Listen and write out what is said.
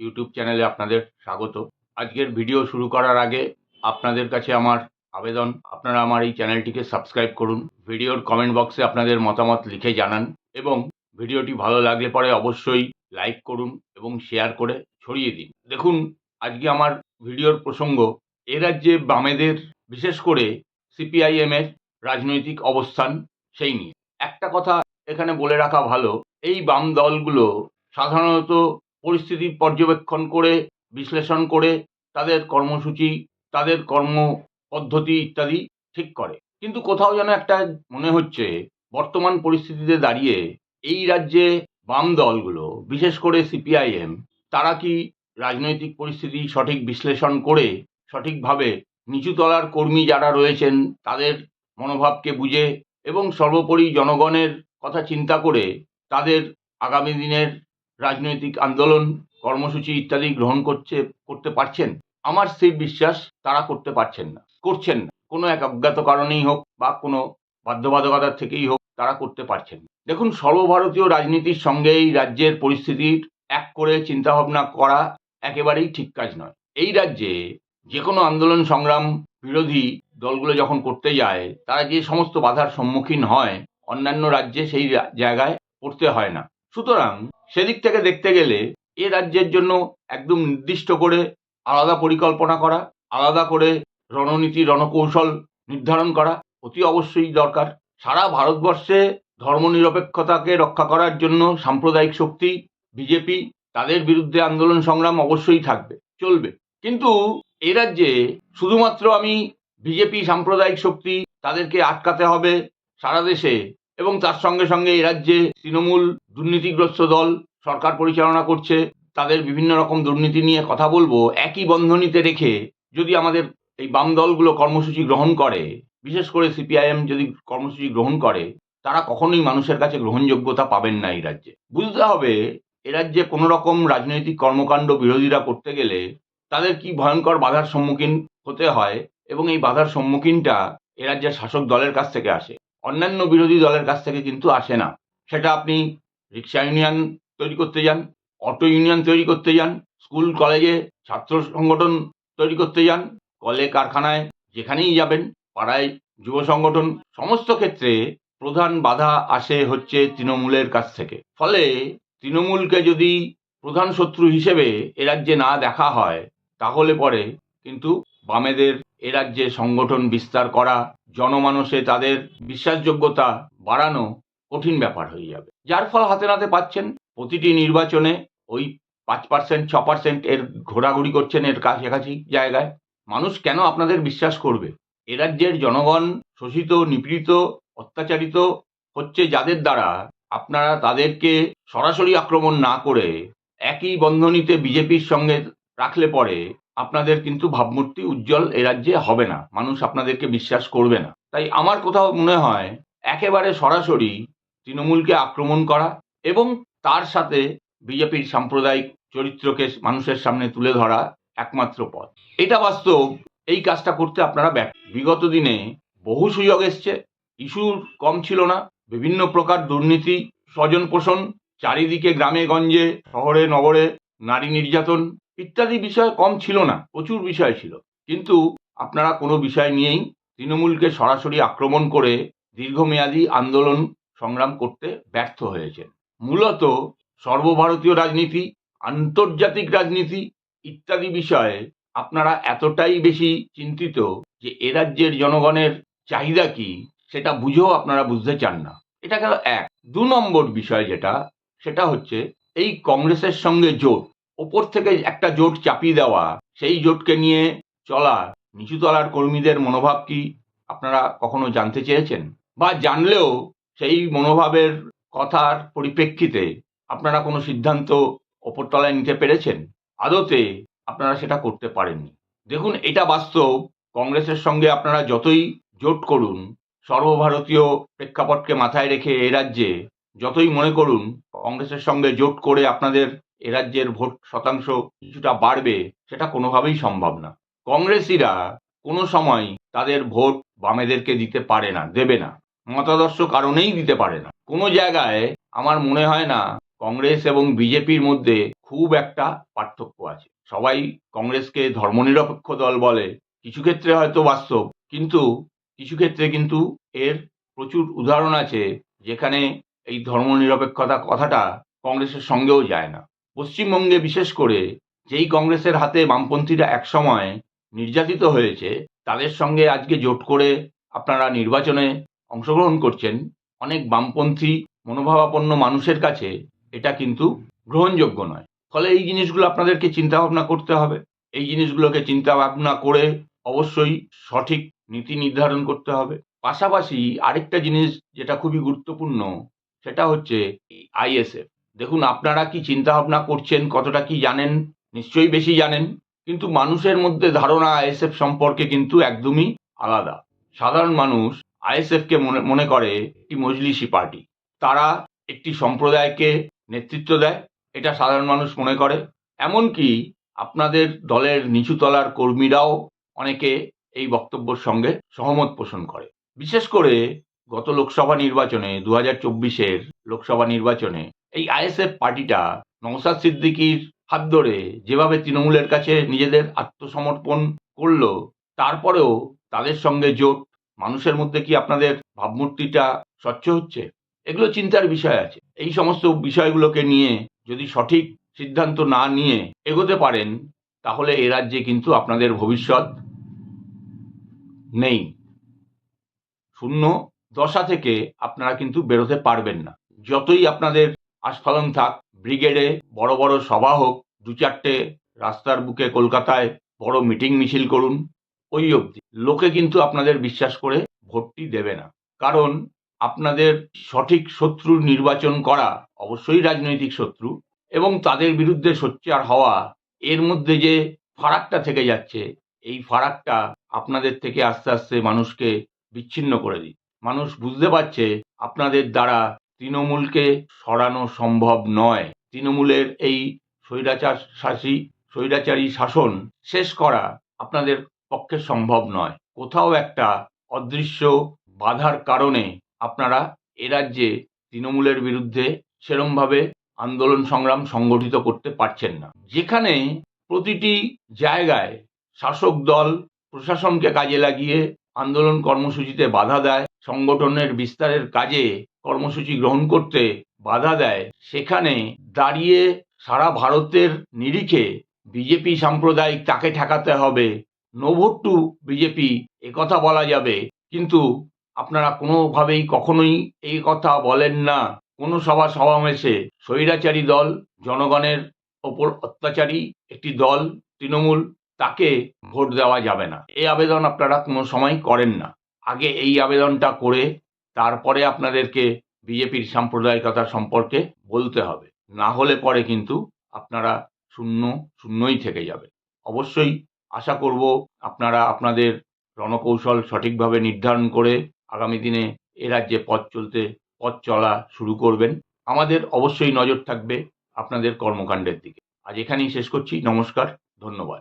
YouTube চ্যানেলে আপনাদের স্বাগত। আজকের ভিডিও শুরু করার আগে আপনাদের কাছে আমার আবেদন। আপনারা আমার এই চ্যানেলটিকে সাবস্ক্রাইব করুন। ভিডিওর কমেন্ট বক্সে আপনাদের মতামত লিখে জানান এবং ভিডিওটি ভালো লাগলে পরে অবশ্যই লাইক করুন এবং শেয়ার করে ছড়িয়ে দিন। দেখুন, আজকে আমার ভিডিওর প্রসঙ্গ, এ রাজ্যে বামেদের, বিশেষ করে সিপিআইএমের রাজনৈতিক অবস্থান সেই নিয়ে। একটা কথা এখানে বলে রাখা ভালো, এই বাম দলগুলো সাধারণত পরিস্থিতি পর্যবেক্ষণ করে, বিশ্লেষণ করে, তাদের কর্মসূচি, তাদের কর্ম পদ্ধতি ইত্যাদি ঠিক করে। কিন্তু কোথাও যেন একটা মনে হচ্ছে, বর্তমান পরিস্থিতিতে দাঁড়িয়ে এই রাজ্যে বাম দলগুলো, বিশেষ করে সিপিআইএম, তারা কি রাজনৈতিক পরিস্থিতি সঠিক বিশ্লেষণ করে, সঠিকভাবে নিচুতলার কর্মী যারা রয়েছেন, তাদের মনোভাবকে বুঝে এবং সর্বোপরি জনগণের কথা চিন্তা করে, তাদের আগামী দিনের রাজনৈতিক আন্দোলন, কর্মসূচি ইত্যাদি গ্রহণ করছে, করতে পারছেন? আমার স্থির বিশ্বাস, তারা করতে পারছেন না। করছেন না। কোনো এক অজ্ঞাত কারণেই হোক বা কোনো বাধ্যবাধকতার থেকেই হোক, তারা করতে পারছেন। দেখুন, সর্বভারতীয় রাজনীতির সঙ্গে এই রাজ্যের পরিস্থিতির এক করে চিন্তাভাবনা করা একেবারেই ঠিক কাজ নয়। এই রাজ্যে যে কোনো আন্দোলন সংগ্রাম বিরোধী দলগুলো যখন করতে যায়, তারা যে সমস্ত বাধার সম্মুখীন হয়, অন্যান্য রাজ্যে সেই জায়গায় পড়তে হয় না। সুতরাং সেদিক থেকে দেখতে গেলে এ রাজ্যের জন্য একদম নির্দিষ্ট করে আলাদা পরিকল্পনা করা, আলাদা করে রণনীতি, রণকৌশল নির্ধারণ করা অতি অবশ্যই দরকার। সারা ভারতবর্ষে ধর্মনিরপেক্ষতাকে রক্ষা করার জন্য সাম্প্রদায়িক শক্তি, বিজেপি, তাদের বিরুদ্ধে আন্দোলন সংগ্রাম অবশ্যই থাকবে, চলবে। কিন্তু এ রাজ্যে শুধুমাত্র আমি বিজেপি সাম্প্রদায়িক শক্তি তাদেরকে আটকাতে হবে, সারা দেশে এবং তার সঙ্গে সঙ্গে এ রাজ্যে তৃণমূল দুর্নীতিগ্রস্ত দল, সরকার পরিচালনা করছে, তাদের বিভিন্ন রকম দুর্নীতি নিয়ে কথা বলব, একই বন্ধনীতে রেখে যদি আমাদের এই বাম দলগুলো কর্মসূচি গ্রহণ করে, বিশেষ করে সিপিআইএম যদি কর্মসূচি গ্রহণ করে, তারা কখনোই মানুষের কাছে গ্রহণযোগ্যতা পাবেন না এই রাজ্যে। বুঝতে হবে, এ রাজ্যে কোনো রকম রাজনৈতিক কর্মকাণ্ড বিরোধীরা করতে গেলে তাদের কি ভয়ঙ্কর বাধার সম্মুখীন হতে হয় এবং এই বাধার সম্মুখীনটা এ রাজ্যের শাসক দলের কাছ থেকে আসে। অন্যান্য বিরোধী দলের কাছ থেকে কিন্তু আসে না। সেটা আপনি রিক্সা ইউনিয়ন তৈরি করতে যান, অটো ইউনিয়ন তৈরি করতে যান, স্কুল, কলেজে ছাত্র সংগঠন তৈরি করতে যান, কলে, কারখানায় যেখানেই যাবেন, পাড়ায় যুব সংগঠন, সমস্ত ক্ষেত্রে প্রধান বাধা আসে হচ্ছে তৃণমূলের কাছ থেকে। ফলে তৃণমূলকে যদি প্রধান শত্রু হিসেবে এ রাজ্যে না দেখা হয়, তাহলে পরে কিন্তু বামেদের এ রাজ্যে সংগঠন বিস্তার করা জনমানসে তাদের বিশ্বাসযোগ্যতা বাড়ানো কঠিন ব্যাপার হয়ে যাবে। যার ফল হাতে নাতে পাচ্ছেন, প্রতিটি নির্বাচনে ওই পাঁচ পার্সেন্ট, ছ পার্সেন্ট এর ঘোরাঘুরি করছেন এর কাছাকাছি জায়গায়। মানুষ কেন আপনাদের বিশ্বাস করবে? এ রাজ্যের জনগণ শোষিত, নিপীড়িত, অত্যাচারিত হচ্ছে যাদের দ্বারা আপনারা তাদেরকে সরাসরি আক্রমণ না করে একই বন্ধনীতে বিজেপির সঙ্গে রাখলে পরে আপনাদের কিন্তু ভাবমূর্তি উজ্জ্বল এ রাজ্যে হবে না। মানুষ আপনাদেরকে বিশ্বাস করবে না। তাই আমার কোথাও মনে হয়, একেবারে সরাসরি তৃণমূলকে আক্রমণ করা এবং তার সাথে বিজেপির সাম্প্রদায়িক চরিত্রকে মানুষের সামনে তুলে ধরা একমাত্র পথ। এটা বাস্তব, এই কাজটা করতে আপনারা ব্যাক বিগত দিনে বহু সুযোগ এসছে, ইস্যু কম ছিল না, বিভিন্ন প্রকার দুর্নীতি স্বজন পোষণ চারিদিকে গ্রামে গঞ্জে শহরে নগরে নারী নির্যাতন ইত্যাদি বিষয় কম ছিল না, প্রচুর বিষয় ছিল। কিন্তু আপনারা কোনো বিষয় নিয়েই তৃণমূলকে সরাসরি আক্রমণ করে দীর্ঘমেয়াদী আন্দোলন সংগ্রাম করতে ব্যর্থ হয়েছেন। মূলত সর্বভারতীয় রাজনীতি, আন্তর্জাতিক রাজনীতি ইত্যাদি বিষয়ে আপনারা এতটাই বেশি চিন্তিত যে এ রাজ্যের জনগণের চাহিদা কি, সেটা বুঝেও আপনারা বুঝতে চান না। এটা গেল এক। দু নম্বর বিষয় যেটা, সেটা হচ্ছে এই কংগ্রেসের সঙ্গে জোট। ওপর থেকে একটা জোট চাপিয়ে দেওয়া, সেই জোটকে নিয়ে চলা নিচুতলার কর্মীদের মনোভাব কি আপনারা কখনো জানতে চেয়েছেন? বা জানলেও সেই মনোভাবের কথার পরিপ্রেক্ষিতে আপনারা কোনো সিদ্ধান্ত ওপরতলায় নিতে পেরেছেন? আদতে আপনারা সেটা করতে পারেননি। দেখুন, এটা বাস্তব। কংগ্রেসের সঙ্গে আপনারা যতই জোট করুন, সর্বভারতীয় প্রেক্ষাপটকে মাথায় রেখে এ রাজ্যে যতই মনে করুন, কংগ্রেসের সঙ্গে জোট করে আপনাদের এ রাজ্যের ভোট শতাংশ কিছুটা বাড়বে, সেটা কোনোভাবেই সম্ভব না। কংগ্রেসিরা কোনো সময় তাদের ভোট বামেদেরকে দিতে পারে না, দেবে না। মতাদর্শ কারণেই দিতে পারে না। কোনো জায়গায় আমার মনে হয় না কংগ্রেস এবং বিজেপির মধ্যে খুব একটা পার্থক্য আছে। সবাই কংগ্রেসকে ধর্মনিরপেক্ষ দল বলে, কিছু ক্ষেত্রে হয়তো বাস্তব, কিন্তু কিছু ক্ষেত্রে কিন্তু এর প্রচুর উদাহরণ আছে, যেখানে এই ধর্মনিরপেক্ষতা কথাটা কংগ্রেসের সঙ্গেও যায় না। পশ্চিমবঙ্গে বিশেষ করে যেই কংগ্রেসের হাতে বামপন্থীরা একসময় নির্যাতিত হয়েছে, তাদের সঙ্গে আজকে জোট করে আপনারা নির্বাচনে অংশগ্রহণ করছেন। অনেক বামপন্থী মনোভাবাপন্ন মানুষের কাছে এটা কিন্তু গ্রহণযোগ্য নয়। ফলে এই জিনিসগুলো আপনাদেরকে চিন্তা ভাবনা করতে হবে। এই জিনিসগুলোকে চিন্তা ভাবনা করে অবশ্যই সঠিক নীতি নির্ধারণ করতে হবে। পাশাপাশি আরেকটা জিনিস যেটা খুবই গুরুত্বপূর্ণ, সেটা হচ্ছে আইএসএফ। দেখুন, আপনারা কি চিন্তা ভাবনা করছেন, কতটা কি জানেন? নিশ্চয়ই বেশি জানেন, কিন্তু মানুষের মধ্যে ধারণা আইএসএফ সম্পর্কে কিন্তু একদমই আলাদা। সাধারণ মানুষ আইএসএফকে মনে মনে করে একটি মজলিসি পার্টি। তারা একটি সম্প্রদায়কে নেতৃত্ব দেয়, এটা সাধারণ মানুষ মনে করে। এমনকি আপনাদের দলের নিচুতলার কর্মীরাও অনেকে এই বক্তব্যের সঙ্গে সহমত পোষণ করে। বিশেষ করে গত লোকসভা নির্বাচনে দু হাজার চব্বিশের লোকসভা নির্বাচনে এই আইএসএফ পার্টিটা নওসাদ সিদ্দিকির হাত ধরে যেভাবে তৃণমূলের কাছে নিজেদের আত্মসমর্পণ করল, তারপরেও তাদের সঙ্গে জোট, মানুষের মধ্যে কি আপনাদের ভাবমূর্তিটা স্বচ্ছ হচ্ছে? এগুলো চিন্তার বিষয় আছে। এই সমস্ত বিষয়গুলোকে নিয়ে যদি সঠিক সিদ্ধান্ত না নিয়ে এগোতে পারেন, তাহলে এ রাজ্যে কিন্তু আপনাদের ভবিষ্যৎ নেই। শূন্য দশা থেকে আপনারা কিন্তু বেরোতে পারবেন না। যতই আপনাদের আস্ফালন থাক। ব্রিগেডে বড় বড় সভা হোক। দু চারটে রাস্তার বুকে কলকাতায় বড় মিটিং মিছিল করুন। ওই অবধি। লোকে কিন্তু আপনাদের বিশ্বাস করে ভোটটি দেবে না। কারণ আপনাদের সঠিক শত্রু নির্বাচন করা অবশ্যই রাজনৈতিক শত্রু এবং তাদের বিরুদ্ধে সোচ্চার হওয়া, এর মধ্যে যে ফারাকটা থেকে যাচ্ছে, এই ফারাকটা আপনাদের থেকে আস্তে আস্তে মানুষকে বিচ্ছিন্ন করে দিই মানুষ বুঝতে পারছে আপনাদের দ্বারা তৃণমূলকে সরানো সম্ভব নয়। তৃণমূলের এই স্বৈরাচার শাসী স্বৈরাচারী শাসন শেষ করা আপনাদের পক্ষে সম্ভব নয়। কোথাও একটা অদৃশ্য বাধার কারণে আপনারা এ রাজ্যে তৃণমূলের বিরুদ্ধে সেরমভাবে আন্দোলন সংগ্রাম সংগঠিত করতে পারছেন না। যেখানে প্রতিটি জায়গায় শাসক দল প্রশাসনকে কাজে লাগিয়ে আন্দোলন কর্মসূচিতে বাধা দেয় সংগঠনের বিস্তারের কাজে কর্মসূচি গ্রহণ করতে বাধা দেয়, সেখানে দাঁড়িয়ে সারা ভারতের নিরিখে বিজেপি সাম্প্রদায়িক তাকে ঠেকাতে হবে। নো টু বিজেপি কথা বলা যাবে। কিন্তু আপনারা কোনোভাবেই কখনোই এই কথা বলেন না। কোনো সভা সমাবেশে স্বৈরাচারী দল, জনগণের ওপর অত্যাচারী একটি দল, তৃণমূল, তাকে ভোট দেওয়া যাবে না। এই আবেদন আপনারা কোনো সময় করেন না। আগে এই আবেদনটা করে তারপরে আপনাদেরকে বিজেপির সাম্প্রদায়িকতা সম্পর্কে বলতে হবে। না হলে পরে কিন্তু আপনারা শূন্য, শূন্যই থেকে যাবে অবশ্যই আশা করব আপনারা আপনাদের রণকৌশল সঠিকভাবে নির্ধারণ করে আগামী দিনে এ রাজ্যে পথ চলতে, পথ চলা শুরু করবেন। আমাদের অবশ্যই নজর থাকবে আপনাদের কর্মকাণ্ডের দিকে। আজ এখানেই শেষ করছি। নমস্কার, ধন্যবাদ।